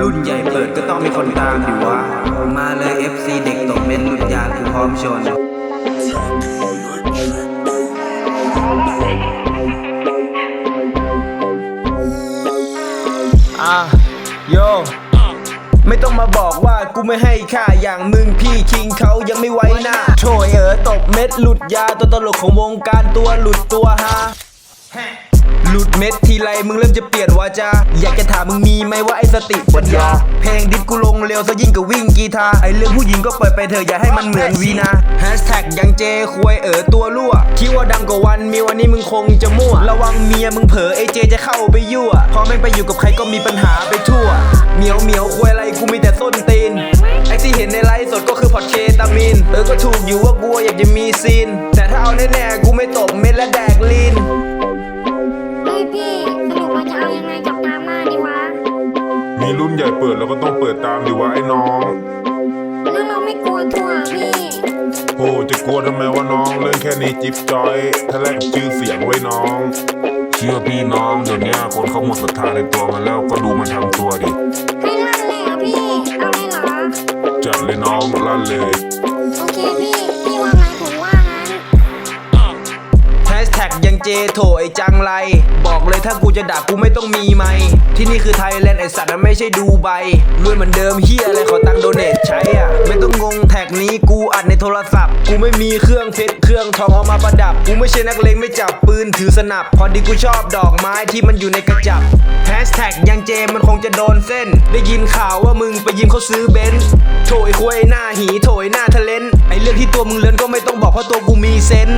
รุ่นใหญ่เปิดก็ต้องมีคนตามดิวะ มาเลย FC เด็กตกเม็ดหลุดยางกูพร้อมชน อะโยไม่ต้องมาบอกว่ากูไม่ให้ค่าอย่างมึงพี่คิงเขายังไม่ไว้หน้าโถยเออตบเม็ดหลุดยาตัวตลกของวงการตัวหลุดตัวฮา หลุดเม็ดทีไรมึงเริ่มจะเปลี่ยนวาจา อยากจะถามมึงมีไหมว่าไอ้สติปัญญา เพลงดิสกูลงเร็วซะยิ่งกับวิ่งกีตาร์ไอ้เรื่องผู้หญิงก็ปล่อยไปเถอะอย่าให้มันเหมือนวีนาแฮชแท็กยังเจควยเออตัวรั่วคิดว่าดังกว่าวันมีวันนี้มึงคงจะมั่ว ระวังเมียมึงเผลอไอเจจะเข้าไปยั่วพอแม่งไปอยู่กับใครก็มีปัญหาไปทั่วเหมียวเหมียวควยอะไรกูมีแต่ส้นตีนไอที่เห็นในไลฟ์สดก็คือพอดเคตามินเออก็ถูกอยู่ว่ากูอยากจะมีซีนแต่ถ้าเอาแน่ มีรุ่นใหญ่เปิดแล้วก็ต้องเปิดตามดิวะไอ้น้อง แล้วเราไม่กลัวทั่วพี่โหจะกลัวทำไมวะน้องเรื่องแค่นี้จิ๊บจอยถ้าแลกชื่อเสียงไว้น้อง เชื่อพี่น้องเดี๋ยวนี้คนเขาหมดศรัทธาในตัวมันแล้วก็ดูมันทำตัวดิให้ลั่นเลยเหรอพี่ เอาเลยเหรอ จัดเลยน้องลั่นเลย เจโถไอจังไร บอกเลยถ้ากูจะด่ากูไม่ต้องมีไหมค์ที่นี่คือไทยแลนด์ไอสัตว์มันไม่ใช่ดูไบรวยเหมือนเดิมเฮียอะไรขอตังโดเนทใช้อะ ไม่ต้องงงแท็กนี้กูอัดในโทรศัพท์ กูไม่มีเครื่องเพชรเครื่องทองเอามาประดับ กูไม่ใช่นักเลงไม่จับปืนถือสนับ พอดีกูชอบดอกไม้ที่มันอยู่ในกระจับแฮชแท็กยังเจมันคงจะโดนเส้น ได้ยินข่าวว่ามึงไปยืมเขาซื้อเบนซ์โถยควยหน้าหีโถยหน้าทะเลนไอเรื่องที่ตัวมึงเลือนก็ไม่ต้องบอกเพราะตัวกูมีเซน